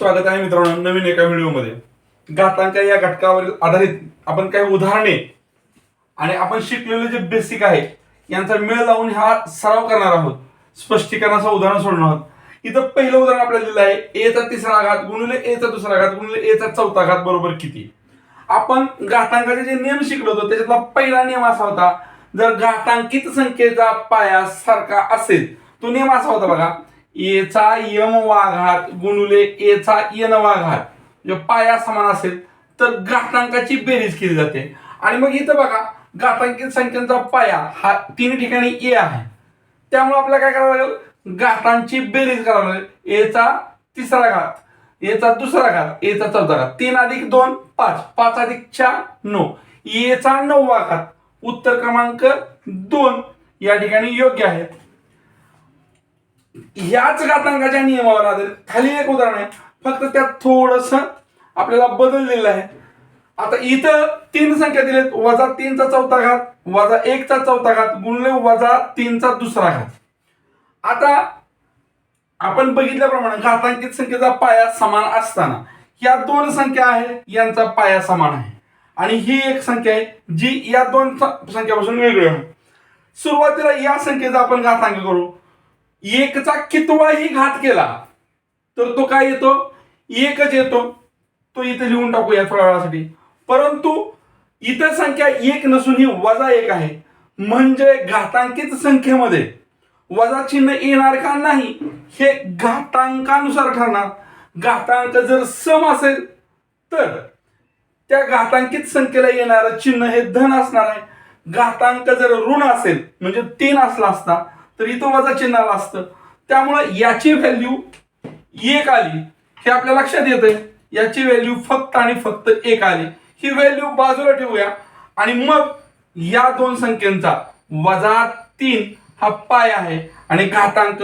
स्वागत आहे मित्रांनो नवीन एका व्हिडिओमध्ये. घातांक या घटकावर आधारित आपण काही उदाहरणे आणि आपण शिकलेले जे बेसिक आहे यांचा मेळ लावून हा सराव करणार आहोत. स्पष्टीकरणाचं उदाहरण सोडणार आहोत. इथं पहिलं उदाहरण आपल्याला दिलं आहे एचा तिसरा घात गुणिले एचा दुसरा घात गुणिले एचा चौथा घात बरोबर किती? आपण घातांकाचे जे नियम शिकलो होतो त्याच्यातला पहिला नियम असा होता जर घातांकित संख्येचा पाया सारखा असेल तो नियम असा होता बघा एचा यम वाघात गुणुले एचा यन वाघात. म्हणजे पाया समान असेल तर घातांकाची बेरीज केली जाते. आणि मग इथं बघा घातांकित संख्यांचा पाया हा तीन ठिकाणी ए आहे. त्यामुळे आपल्याला काय करावं लागेल? घातांची बेरीज करावी लागेल. एचा तिसरा घात एचा दुसरा घात एचा चौथा घात. तीन अधिक दोन पाच. पाच अधिक चार नऊ. एचा नववा घात. उत्तर क्रमांक दोन या ठिकाणी योग्य आहे याच घातांकाच्या नियमावर आधारित खाली एक उदाहरण आहे. फक्त त्यात थोडस आपल्याला बदललेलं आहे. आता इथं तीन संख्या दिलेत. वजा तीनचा चौथा घात वजा एकचा चौथा घात गुणले वजा तीनचा दुसरा घात. आता आपण बघितल्याप्रमाणे घातांकित संख्येचा पाया समान असताना या दोन संख्या आहे यांचा पाया समान आहे. आणि ही एक संख्या आहे जी या दोन संख्यापासून वेगळी आहे. सुरुवातीला या संख्येचा आपण घातांक करू. एकचा कितवाही घात केला तर तो काय येतो? एकच येतो. तो इथे लिहून टाकू या थोड्या वेळासाठी परंतु इतर संख्या एक नसून ही वजा एक आहे. म्हणजे घातांकित संख्येमध्ये वजा चिन्ह येणार का नाही हे घातांकानुसार ठरणार. घातांक जर सम असेल तर त्या घातांकित संख्येला येणारं चिन्ह हे धन असणार आहे. घातांक जर ऋण असेल म्हणजे तीन असला असता तर इथं वजा चिन्हाला असतं. त्यामुळे याची व्हॅल्यू एक आली. हे आपल्या लक्षात येतंय. याची व्हॅल्यू फक्त आणि फक्त एक आली. ही व्हॅल्यू बाजूला ठेवूया. आणि मग या दोन संख्येचा वजा तीन हा पाय आहे. आणि घातांक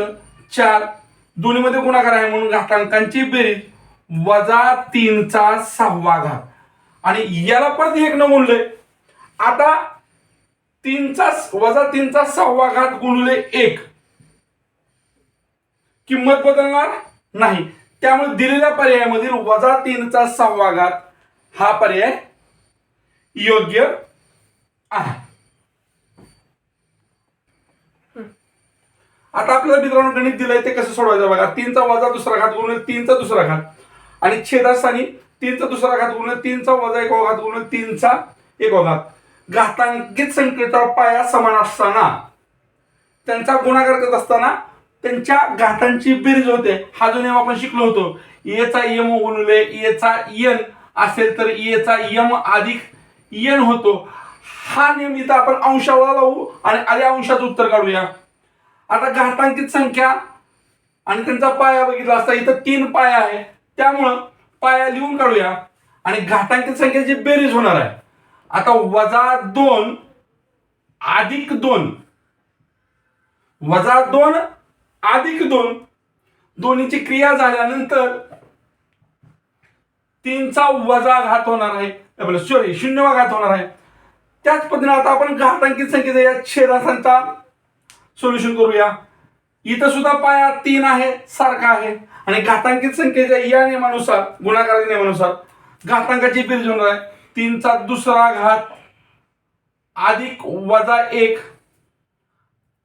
चार. दोन्हीमध्ये गुणाकार आहे म्हणून घातांकांची बेरीज वजा तीनचा सहावा घात. आणि याला परत एक न म्हणलंय. आता तीनचा वजा तीनचा सहावा घात गुणले एक. किंमत बदलणार नाही. त्यामुळे दिलेल्या पर्यायामधील वजा तीनचा सहावा घात हा पर्याय योग्य आहे. आता आपल्याला मित्रांनो गणित दिलंय ते कसं सोडवायचं बघा. तीनचा वजा दुसरा घात गुणले तीनचा दुसरा घात. आणि छेदास्थानी तीनचा दुसरा घात गुणले तीनचा वजा एक घात गुणले तीनचा एक घात. घातांकित संख्येचा पाया समान असताना त्यांचा गुणाकार करत असताना त्यांच्या घातांची बेरीज होते. हा जो नियम आपण शिकलो होतो एचा यम गुणले एचा यन असेल तर एचा यम अधिक यन होतो. हा नियम इथं आपण अंशाला लावू आणि आधी अंशाचं उत्तर काढूया. आता घातांकित संख्या आणि त्यांचा पाया बघितला असता इथं तीन पाया आहे. त्यामुळं पाया लिहून काढूया आणि घातांकित संख्येची बेरीज होणार आहे. आता वजा दोन अधिक दोन. वजा दोन अधिक दोन. दोन्हीची क्रिया झाल्यानंतर तीनचा वजा घात होणार आहे. सॉरी शून्यवा घात होणार आहे. त्याच पद्धतीने आता आपण घातांकित संख्येचा या छेदासांचा सोल्युशन करूया. इथं सुद्धा पाया तीन आहे सारखा आहे. आणि घातांकित संख्येच्या या नियमानुसार गुणाकाराच्या नियमानुसार घातांकाची बेरीज होणार आहे. तीनचा दुसरा घात अधिक वजा एक.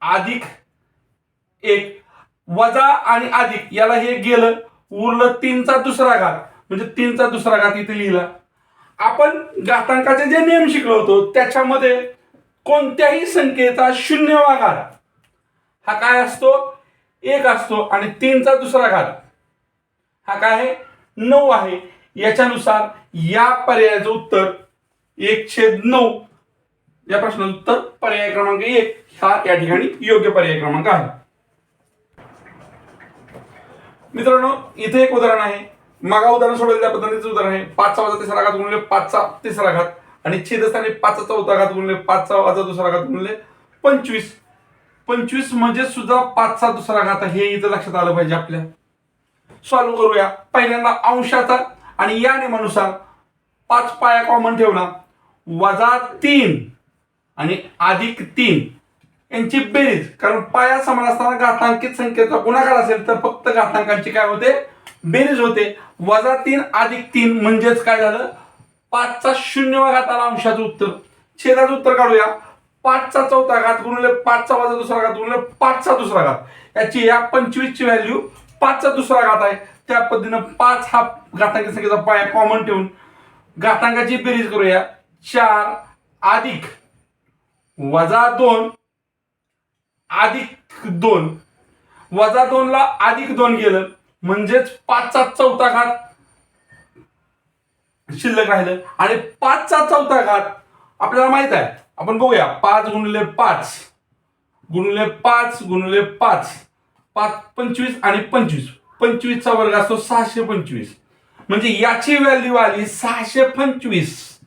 अधिक एक. वजा आणि अधिक याला हे गेलं उरलं तीनचा दुसरा घात. म्हणजे तीनचा दुसरा घात इथे लिहिला. आपण घातांकाचे जे नियम शिकलो होतो त्याच्यामध्ये कोणत्याही संख्येचा शून्यवा घात हा काय असतो? एक असतो आणि तीनचा दुसरा घात हा काय आहे? नऊ आहे. याच्यानुसार या पर्यायाचं उत्तर एक छेद नऊ. या प्रश्नाचं उत्तर पर्याय क्रमांक एक. हा या ठिकाणी योग्य पर्याय क्रमांक आहे. मित्रांनो इथे एक उदाहरण आहे. मागा उदाहरण सोडवलं त्या पद्धतीचं उदाहरण आहे. पाचचा वाजा तिसरा घात गुणले पाचचा तिसरा घात. आणि छेदस्थानी पाचचा चौथा घात गुणले पाचचा वाजा दुसरा घात गुणले पंचवीस. पंचवीस म्हणजे सुद्धा पाचचा दुसरा घात हे इथं लक्षात आलं पाहिजे आपल्या. सॉल्व्ह करूया. पहिल्यांदा अंशाचा आणि या नियमानुसार पाच पाया कॉमन ठेवला. वजा तीन आणि अधिक तीन यांची बेरीज. कारण पाया समान असताना घातांकित संख्येचा गुणाकार असेल तर फक्त घातांकांची काय होते? बेरीज होते. वजा तीन अधिक तीन म्हणजेच काय झालं? पाचचा शून्य घाताला अंशाचं उत्तर. छेदाचं उत्तर काढूया. पाचचा चौथा घात गुणले पाचचा वजा दुसरा घात गुणले पाचचा दुसरा घात. याची या पंचवीसची व्हॅल्यू पाचचा दुसरा घात आहे. त्या पद्धतीनं पाच हा घातांक संख्येचा पाया कॉमन ठेवून घातांकाची बेरीज करूया. चार अधिक. वजा दोन अधिक दोन. वजा दोनला अधिक दोन गेलं. म्हणजेच पाचचा चौथा घात शिल्लक राहिलं. आणि पाचचा चौथा घात आपल्याला माहीत आहे. आपण बघूया. पाच गुणले पाच. गुणले पाच गुणले पाच. पाच पंचवीस आणि पंचवीस. पंचवीसचा वर्ग असतो सहाशे पंचवीस. म्हणजे याची व्हॅल्यू आली सहाशे पंचवीस.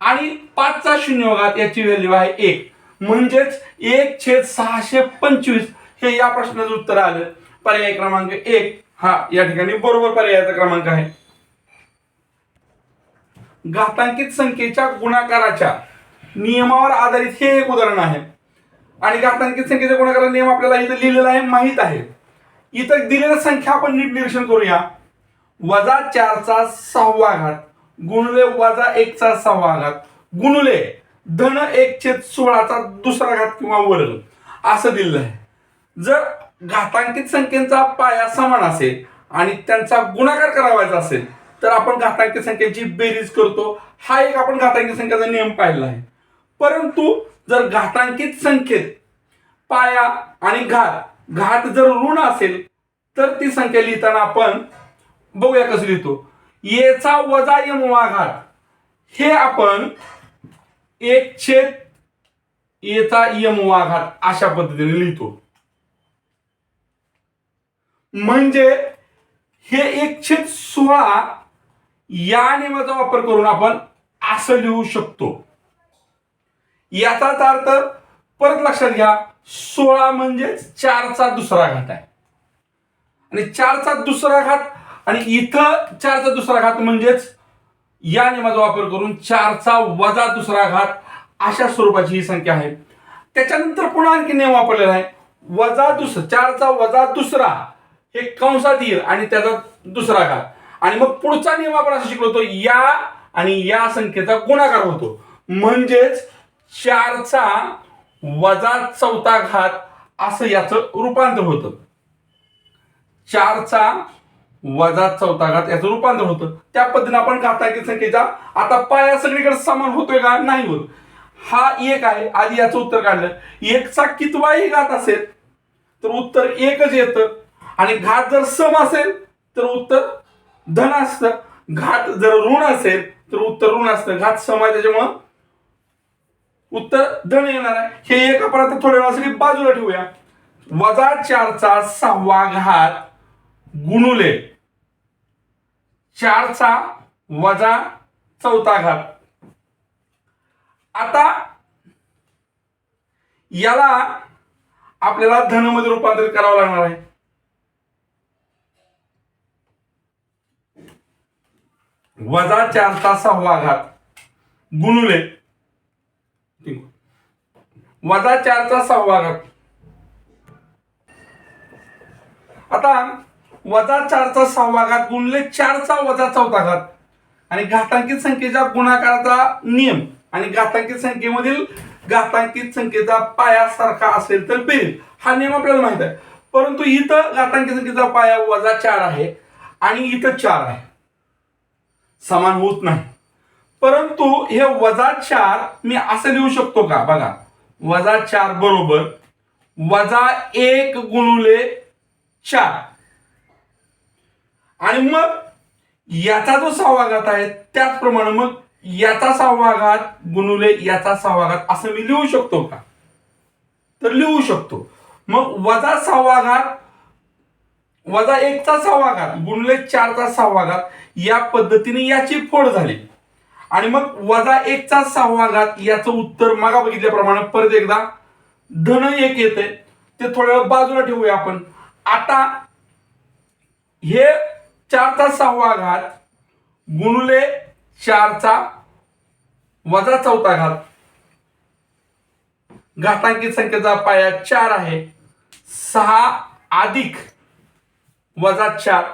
आणि पाचचा शून्य याची व्हॅल्यू आहे एक. म्हणजेच एक छेद सहाशे पंचवीस हे या प्रश्नाचं उत्तर आलं. पर्याय क्रमांक एक हा या ठिकाणी बरोबर पर्यायाचा क्रमांक आहे. घातांकित संख्येच्या गुणाकाराच्या नियमावर आधारित हे एक उदाहरण आहे. आणि घातांकित संख्येचा गुणाकार नियम आपल्याला इथं लिहिलेला आहे माहीत आहे. इथं दिलेल्या संख्या आपण नीट निरीक्षण करूया. वजा चारचा सहावा घात गुणले वजा एकचा सहावा घात गुणले धन एक छेद सोळाचा दुसरा घात किंवा वर्ग असं दिलेलं आहे. जर घातांकित संख्येचा पाया समान असेल आणि त्यांचा गुणाकार करावायचा असेल तर आपण घातांकित संख्येची बेरीज करतो. हा एक आपण घातांकित संख्येचा नियम पाहिला आहे. परंतु जर घातांकित संख्येत पाया आणि घात घात जर ऋण असेल तर ती संख्या लिहिताना आपण बघूया कसं लिहितो. येचा वजा यम घात हे आपण एक छेद येचा यम घात अशा पद्धतीने लिहितो. म्हणजे हे एक छेद सोळा या नियमाचा वापर करून आपण असं लिहू शकतो. याचाच अर्थ परत लक्षात घ्या सोळा म्हणजे चारचा दुसरा घात आहे. आणि चारचा दुसरा घात आणि इथं चारचा दुसरा घात म्हणजेच या नियमाचा वापर करून चारचा वजा दुसरा घात अशा स्वरूपाची ही संख्या आहे. त्याच्यानंतर पुन्हा आणखी नियम वापरलेला आहे. वजा दुसरा चारचा वजा दुसरा हे कंसात येईल आणि त्याचा दुसरा घात. आणि मग पुढचा नियम आपण असं शिकलो होतो या आणि या संख्येचा गुणाकार होतो. म्हणजेच चारचा वजा चौथा घात असं याचं रूपांतर होतं. चारचा वजा चौथा घात याचं रूपांतर होतं. त्या पद्धतीने आपण घातांकित संख्येचा आता पाया सगळीकडे समान होतोय का? नाही होत. हा एक आहे. आधी याचं उत्तर काढलं. एकचा कितवाही घात असेल तर उत्तर एकच येतं. आणि घात जर सम असेल तर उत्तर धन असतं. घात जर ऋण असेल तर उत्तर ऋण असतं. घात सम आहे त्याच्यामुळं उत्तर धन येणार आहे. हे एक आपण आता थोड्या वेळासाठी बाजूला ठेवूया. वजा चारचा सहावा घात गुणुले. चारचा वजा चौथा घात. आता याला आपल्याला धनमध्ये रूपांतरित करावं लागणार आहे. वजा चारचा सहावा घात. गुणुले. वजा चारचा सहावा घात. आता वजा चारचा सहावा घात गुणले चारचा वजा चौथा घात. आणि घातांकित संख्येच्या गुणाकाराचा नियम आणि घातांकित संख्येमधील घातांकित संख्येचा पाया सारखा असेल तर बेरीज हा नियम आपल्याला माहीत आहे. परंतु इथं घातांकित संख्येचा पाया वजा चार आहे आणि इथं चार आहे. समान होत नाही. परंतु हे वजा चार मी असं लिहू शकतो का? बघा. वजा चार बरोबर वजा एक गुणुले चार. आणि मग याचा जो सहावा आहे त्याचप्रमाणे मग याचा सहावा गुणुले याचा सहावा असं मी लिहू शकतो का? तर लिहू शकतो. मग वजा सहावागात वजा एकचा सहावा गुणले चारचा सहावा या पद्धतीने याची फोड झाली. आणि मग वजा एकचा सहावा याचं उत्तर मागा बघितल्याप्रमाणे परत एकदा धन एक येते ते थोड्या बाजूला ठेवूया आपण. आता हे चारचा सहावा घात गुणुले चारचा वजा चौथा घात. घातांकित संख्येचा पाया चार आहे. सहा अधिक वजा चार.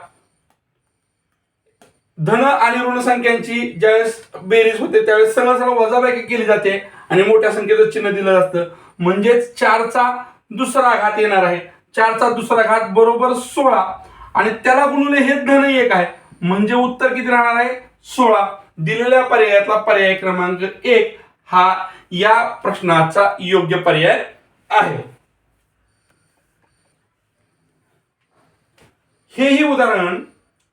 धन आणि ऋण संख्यांची ज्यावेळेस बेरीज होते त्यावेळेस सरळ सरळ वजाबाकी केली जाते आणि मोठ्या संख्येचं चिन्ह दिलं जातं. म्हणजेच चारचा दुसरा घात येणार आहे. चारचा दुसरा घात बरोबर सोळा. आणि त्याला गुणुले हे धन एक आहे. म्हणजे उत्तर किती राहणार आहे? सोळा. दिलेल्या पर्यायातला पर्याय क्रमांक एक हा या प्रश्नाचा योग्य पर्याय आहे. हेही उदाहरण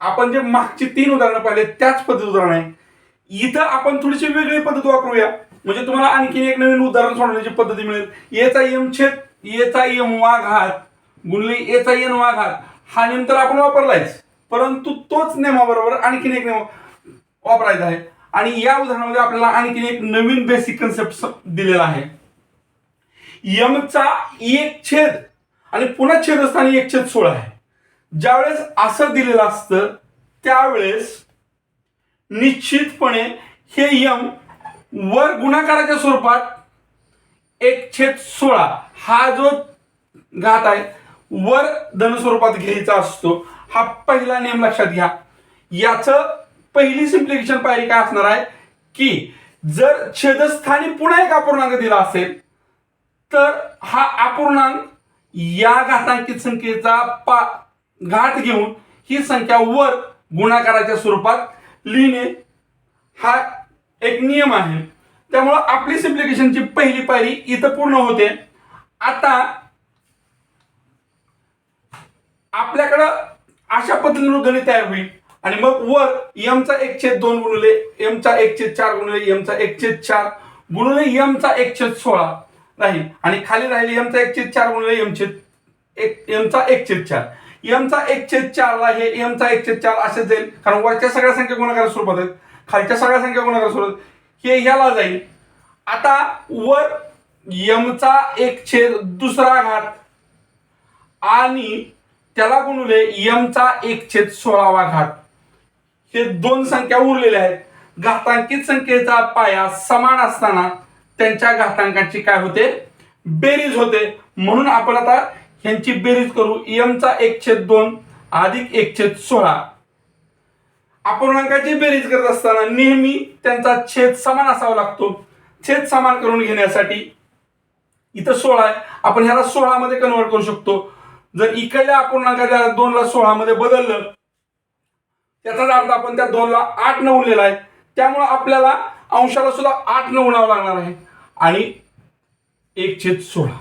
आपण जे मागची तीन उदाहरणं पाहिले त्याच पद्धत उदाहरण आहे. इथं आपण थोडीशी वेगळी पद्धत वापरूया. म्हणजे तुम्हाला आणखी एक नवीन उदाहरण सोडवण्याची पद्धती मिळेल. येचा एम छेद येचा एम वा घात गुणले येचा एन वा घात हा नियम तर आपण वापरलायच. परंतु तोच नेमाबरोबर आणखीन एक नियम वापरायचा आहे. आणि या उदाहरणामध्ये आपल्याला आणखीन एक नवीन बेसिक कन्सेप्ट दिलेला आहे. यमचा एक छेद आणि पुन्हा छेदस्थानी एक छेद सोळा आहे. ज्यावेळेस असं दिलेलं असतं त्यावेळेस निश्चितपणे हे यम वर गुणाकाराच्या स्वरूपात एक छेद सोळा हा जो घात आहे वर धन स्वरूपात घ्यायचा असतो. हा पहिला नियम लक्षात घ्या. याचं पहिली सिम्प्लिकेशन पायरी काय असणार आहे? की जर छेदस्थानी पुन्हा एक अपूर्णांक दिला असेल तर हा अपूर्णांक या घातांकित संख्येचा पा घात घेऊन ही संख्या वर गुणाकाराच्या स्वरूपात लिहिणे हा एक नियम आहे. त्यामुळं आपली सिम्प्लिकेशनची पहिली पायरी इथं पूर्ण होते. आता आपल्याकडं अशा पद्धतीनं गणित तयार होईल. आणि मग वर यमचा एक छेद दोन गुणले यमचा एक छेद चार गुणले यमचा एक छेद चार गुणले यमचा एक छेद सोळा. राहील आणि खाली राहील यमचा एक छेद चार गुणले यम छेद एक यमचा एक छेद चार. यमचा एक छेद चारला हे यमचा एक छेद चार असे जाईल. कारण वरच्या सगळ्या संख्या गुणाकार स्वरूपात आहेत खालच्या सगळ्या संख्या गुणाकार स्वरूपात हे ह्याला जाईल. आता वर यमचा एक छेद दुसरा घात आणि त्याला गुणुले यमचा एक छेद सोळावा घात. हे दोन संख्या उरलेल्या आहेत. घातांकित संख्येचा पाया समान असताना त्यांच्या घातांकाची काय होते? बेरीज होते. म्हणून आपण आता ह्यांची बेरीज करू. यमचा एक छेद दोन अधिक एक छेद सोळा. अपूर्णांकाची बेरीज करत असताना नेहमी त्यांचा छेद समान असावा लागतो. छेद समान करून घेण्यासाठी इथं सोळा आहे. आपण ह्याला सोळामध्ये कन्वर्ट करू शकतो. जर इकडल्या अपूर्णांकाच्या दोनला सोळा मध्ये बदललं त्याचाच अर्थ आपण त्या दोनला आठ न उरलेला आहे. त्यामुळं आपल्याला अंशाला सुद्धा आठ न उणावं लागणार आहे. आणि एक छेद सोळा.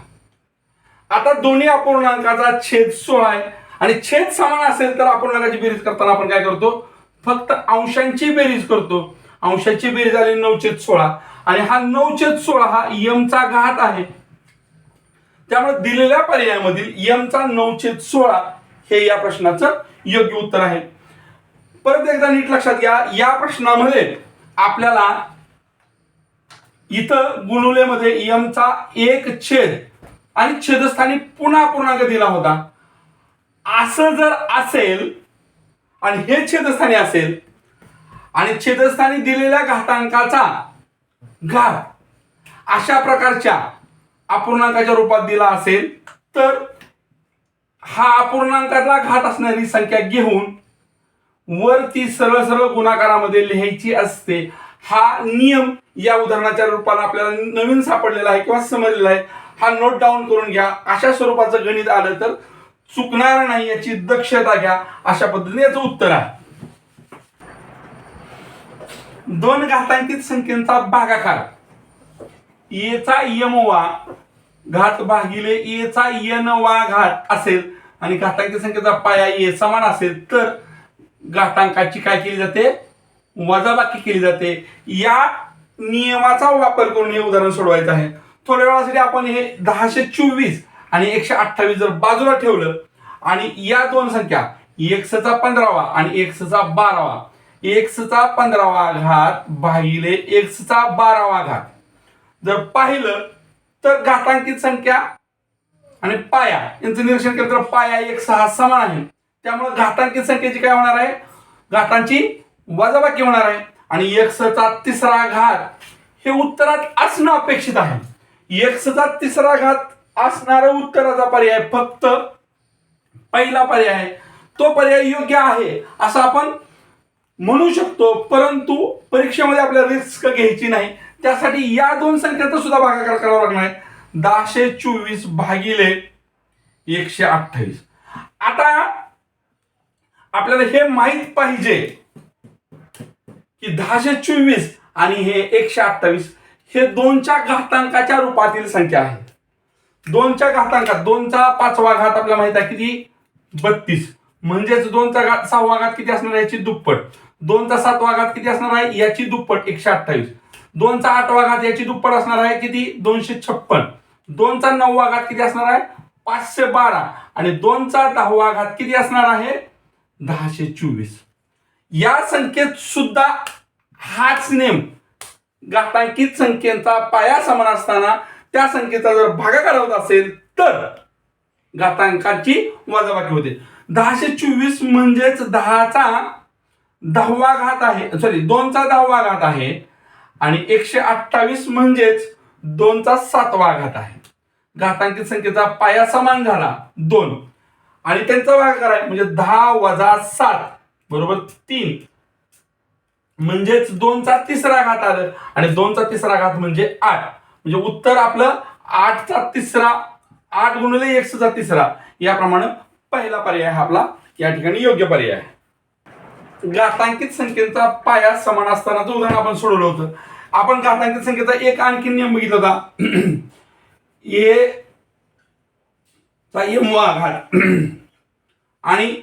आता दोन्ही अपूर्णांकाचा छेद सोळा आहे. आणि छेद समान असेल तर अपूर्णांकाची बेरीज करताना आपण काय करतो? फक्त अंशांची बेरीज करतो. अंशाची बेरीज आली नऊ छेद सोळा. आणि हा नऊ छेद सोळा हा यमचा घात आहे. त्यामुळे दिलेल्या पर्यायामधील यमचा नऊ छेद सोळा हे या प्रश्नाचं योग्य उत्तर आहे. परत एकदा नीट लक्षात घ्या या प्रश्नामध्ये आपल्याला इथं गुणुलेमध्ये यमचा एक छेद आणि छेदस्थानी पुन्हा पूर्णांक दिला होता. असं जर असेल आणि हे छेदस्थानी असेल आणि छेदस्थानी दिलेल्या घातांकाचा घात अशा प्रकारच्या अपूर्णांकाच्या रूपात दिला असेल तर हा अपूर्णांकातला घात असणारी संख्या घेऊन वर ती सरळ सरळ गुणाकारामध्ये लिहायची असते. हा नियम या उदाहरणाच्या रूपाने आपल्याला नवीन सापडलेला आहे किंवा समजलेला आहे. हा नोट डाऊन करून घ्या. अशा स्वरूपाचं गणित आलं तर चुकणार नाही याची दक्षता घ्या. अशा पद्धतीने याचं उत्तर आहे. दोन घातांकित संख्येचा भागाकार. येचा यमवा घात भागिले एचा एन वा घात असेल. आणि घातांकित संख्येचा पाया ये समान असेल तर घातांकाची काय केली जाते? वजाबाकी केली जाते. या नियमाचा वापर करून हे उदाहरण सोडवायचं आहे. थोड्या वेळासाठी आपण हे दहाशे चोवीस आणि एकशे अठ्ठावीस जर बाजूला ठेवलं आणि या दोन संख्या एकसचा पंधरावा आणि एकसचा बारावा. एकसचा पंधरावा घात भागिले एकसचा बारावा घात. जर पाहिलं तर घातांकित संख्या आणि पाया यांचं निरीक्षण केलं तर पाया एक सहा समान आहे. त्यामुळे घातांकित संख्येची काय होणार आहे? घातांची वजाबाकी होणार आहे. आणि एक्सचा तिसरा घात हे उत्तरात असणं अपेक्षित आहे. एक्सचा तिसरा घात असणारा उत्तराचा पर्याय फक्त पहिला पर्याय आहे. तो पर्याय योग्य आहे असं आपण म्हणू शकतो. परंतु परीक्षेमध्ये आपल्याला रिस्क घ्यायची नाही. त्यासाठी या दोन संख्याचा सुद्धा भागाकार करावा लागणार आहे दहाशे चोवीस भागिले एकशे अठ्ठावीस. आता आपल्याला हे माहीत पाहिजे की दहाशे चोवीस आणि हे एकशे अठ्ठावीस हे दोनच्या घातांकाच्या रूपातील संख्या आहे. दोनच्या घातांकात दोनचा पाचवा घात आपल्याला माहीत आहे किती? बत्तीस. म्हणजेच दोनचा घात सहावा घात किती असणार याची दुप्पट. दोनचा सातवा घात किती असणार आहे? याची दुप्पट एकशे अठ्ठावीस. दोनचा आठवा घात याची दुप्पट असणार आहे किती? दोनशे छप्पन. दोनचा नववा घात किती असणार आहे? पाचशे बारा. आणि दोनचा दहावा घात किती असणार आहे? दहाशे चोवीस. या संख्येत सुद्धा हाच नेम घातांकित संख्येचा पाया समान असताना त्या संख्येचा जर भागाकार होत असेल तर घातांकाची वजाबाकी होते. दहाशे चोवीस म्हणजेच दहाचा दहावा घात आहे सॉरी दोनचा दहावा घात आहे आणि एकशे अठ्ठावीस म्हणजेच दोनचा सातवा घात आहे. घातांकित संख्येचा पाया समान झाला दोन. आणि त्यांचा भागाकार आहे म्हणजे दहा वजा सात बरोबर तीन. म्हणजेच दोनचा तिसरा घात आलं आणि दोनचा तिसरा घात म्हणजे आठ. म्हणजे उत्तर आपलं आठचा तिसरा आठ गुणिले एकशेचा तिसरा. याप्रमाणे पहिला पर्याय हा आपला या ठिकाणी योग्य पर्याय आहे. घातांकित संख्येचा पाया समान असतानाचं उदाहरण आपण सोडवलं होतं. आपण घातांकित संख्येचा एक आणखी नियम बघितला होता. ए चा यमुवा घाट. आणि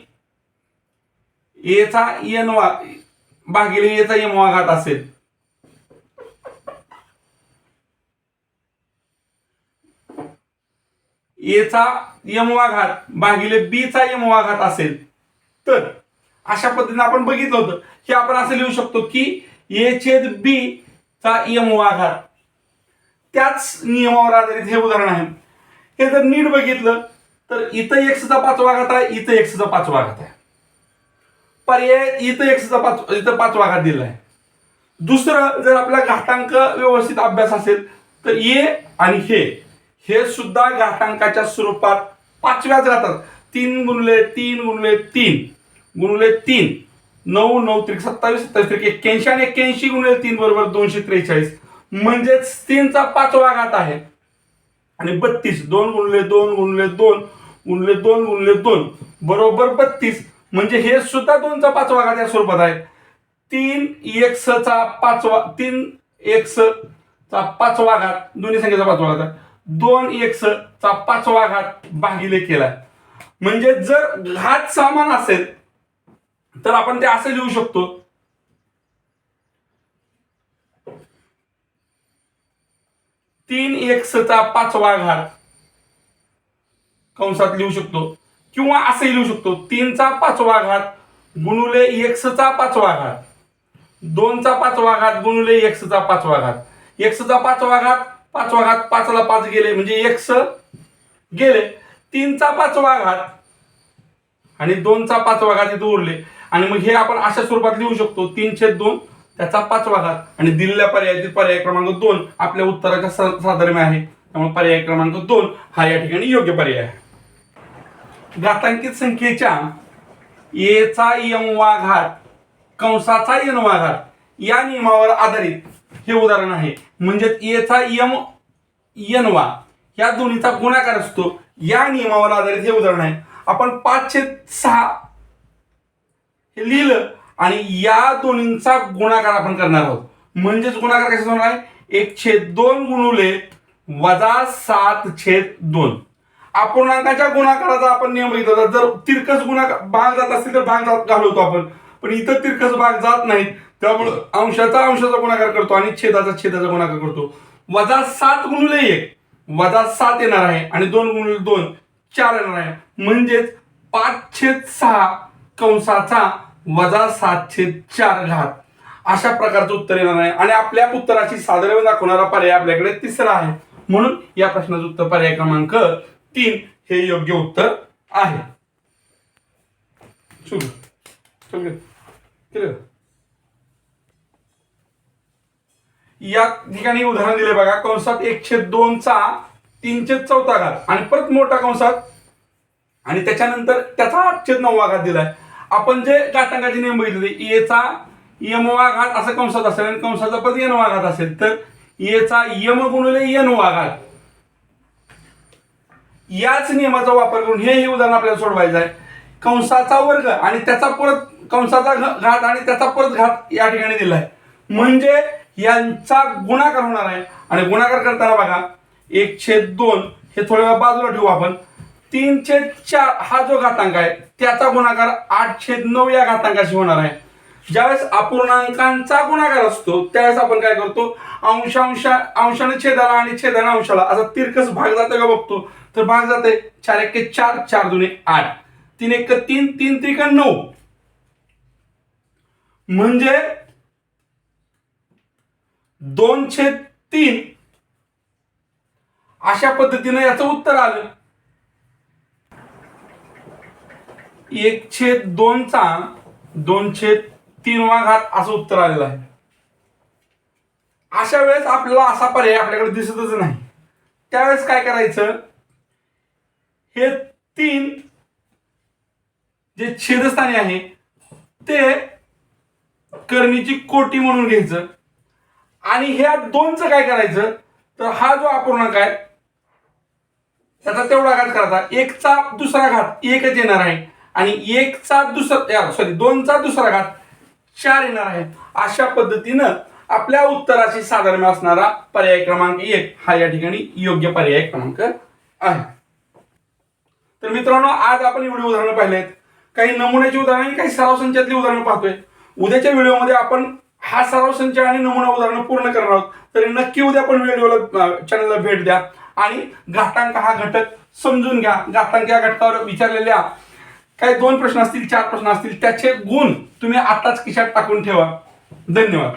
एचा वा भागिले एचा एम वा घाट असेल. एचा एम वा घाट भागिले बीचा एम वा घाट असेल. तर अशा पद्धतीने आपण बघितलं होतं की आपण असं लिहू शकतो की ए छेद बी चा एम घात त्याच नियमावर आधारित हे उदाहरण आहे. हे जर नीट बघितलं तर इथं एक्सचा पाचवा घात आहे इथं एक्सचा पाचवा घात आहे. पर्याय इथं एक्सचा पाच इथं पाचवा घात दिला आहे. दुसरं जर आपला घातांक व्यवस्थित अभ्यास असेल तर ए आणि हे हे सुद्धा घातांकाच्या स्वरूपात पाचव्याच घातात तीन गुणले तीन गुणले तीन. गुणुले तीन. नऊ नऊ त्रिक सत्तावीस सत्तावीस त्रिक एक्क्याऐंशी आणि एक्क्याऐंशी गुणले तीन बरोबर दोनशे त्रेचाळीस. म्हणजेच तीनचा पाचवा घात आहे. आणि बत्तीस. दोन गुणले दोन गुणले दोन गुणले दोन गुणले दोन. बरोबर बत्तीस. म्हणजे हे सुद्धा दोनचा पाचवा घात या स्वरूपात आहे. तीन एक्स चा पाचवा तीन एक्स चा पाचवा घात दोन्ही संख्येचा पाचवा घात आहे. दोन एक्स चा पाचवा घात भागिले केला म्हणजे जर घात समान असेल तर आपण ते असं लिहू शकतो. तीन एक्सचा पाचवा घात. कंसात लिहू शकतो. किंवा असंही लिहू शकतो. तीनचा पाचवा घात गुणुले एक्सचा पाचवा घात. दोनचा पाचवा घात गुणुले एक्सचा पाचवा घात. एक्सचा पाचवा घात पाचवा घात पाचला पाच गेले. म्हणजे एक्स गेले. तीनचा पाचवा घात. आणि दोनचा पाचवा घात इथं उरले. आणि मग हे आपण अशा स्वरूपात लिहू शकतो तीनशे दोन त्याचा पाचवा घात आणि दिलेल्या पर्यायातील पर्याय क्रमांक दोन आपल्या उत्तराच्या साधर्म्य आहे. त्यामुळे पर्याय क्रमांक दोन हा या ठिकाणी योग्य पर्याय आहे. घातांकित संख्येच्या एचा यमवा घात कंसाचा यनवा घात या नियमावर आधारित हे उदाहरण आहे. म्हणजे एचा यम यनवा या दोन्हीचा गुणाकार असतो. या नियमावर आधारित हे उदाहरण आहे. आपण पाचशे सहा हे लिहिलं आणि या दोन्हींचा गुणाकार आपण करणार आहोत. म्हणजेच गुणाकार कशाचा होणार आहे? एक छेद दोन गुणुले वजा सात छेद दोन. अपूर्णांकाच्या गुणाकाराचा आपण नियम बघितला. होता. जर तिरकस गुणाकार भाग जात असतील तर भाग जात घालवतो आपण. पण इथं तिरकस भाग जात नाहीत. त्यामुळे अंशाचा अंशाचा गुणाकार करतो आणि छेदाचा छेदाचा गुणाकार करतो. वजा सात गुणुले एक. वजा सात येणार आहे आणि दोन गुणुले दोन. चार येणार आहे. म्हणजेच पाच छेद सहा कंसाचा वजा सातशे चार घात. अशा प्रकारचं उत्तर येणार आहे. आणि आपल्या उत्तराची साधारण दाखवणारा पर्याय आपल्याकडे तिसरा आहे. म्हणून या प्रश्नाचं उत्तर पर्याय क्रमांक तीन हे योग्य उत्तर आहे. या ठिकाणी उदाहरण दिले बघा. कंसात एकशे दोनचा तीनशे चौथा घात. आणि परत मोठा कंसात. आणि त्याच्यानंतर त्याचा आठशे नववा घात दिलाय. आपण जे घातांकाचे नियम बघितले एचा यम वाघात असं कंसात असेल आणि कंसाचा पद एन घात असेल तर एचा यम गुणले एन वाघात. याच नियमाचा वापर करून हे हे उदाहरण आपल्याला सोडवायचं आहे. कंसाचा वर्ग आणि त्याचा परत कंसाचा घात आणि त्याचा परत घात या ठिकाणी दिलाय म्हणजे यांचा गुणाकार होणार आहे. आणि गुणाकार करताना बघा एक छेद दोन हे थोड्या वेळा बाजूला ठेवू आपण. तीन छेद चार हा जो घातांक आहे त्याचा गुणाकार आठ छेद नऊ या घातांकाशी होणार आहे. ज्यावेळेस अपूर्णांकांचा गुणाकार असतो त्यावेळेस आपण काय करतो? अंशांशा अंशाने छेदाला आणि छेदाने अंशाला असा तिरकस भाग जाते का बघतो? तर भाग जाते चार एक चार चार दुने आठ. तीन एक तीन तीन त्रिक नऊ. म्हणजे दोन छेद तीन अशा पद्धतीने याचं उत्तर आलं. एक छेद दोनचा दोन छेद तीनवा घात असं उत्तर आलेलं आहे. अशा वेळेस आपल्याला असा पर्याय आपल्याकडे दिसतच नाही. त्यावेळेस काय करायचं? हे तीन जे छेदस्थानी आहे ते करणीची कोटी म्हणून घ्यायचं. आणि ह्या दोनचं काय करायचं? तर हा जो अपूर्णांक आहे त्याचा तेवढा घात करायचा एकचा दुसरा घात एकच येणार आहे. आणि एकचा दुसरा सॉरी दोनचा दुसरा घात चार येणार आहे. अशा पद्धतीनं आपल्या उत्तराशी साधर्म्य असणारा पर्याय क्रमांक एक हा या ठिकाणी योग्य पर्याय क्रमांक आहे. तर मित्रांनो आज आपण एवढी उदाहरणं पाहिलेत. आहेत काही नमुन्याची उदाहरणं आणि काही सराव संचातली उदाहरणं पाहतोय. उद्याच्या व्हिडिओमध्ये आपण हा सराव संच आणि नमुना उदाहरणं पूर्ण करणार आहोत. तरी नक्की उद्या पण व्हिडिओला चॅनलला भेट द्या. आणि घातांक हा घटक समजून घ्या. घातांक या घटकावर विचारलेल्या काही दोन प्रश्न असतील चार प्रश्न असतील त्याचे गुण तुम्ही आताच खिशात टाकून ठेवा. धन्यवाद.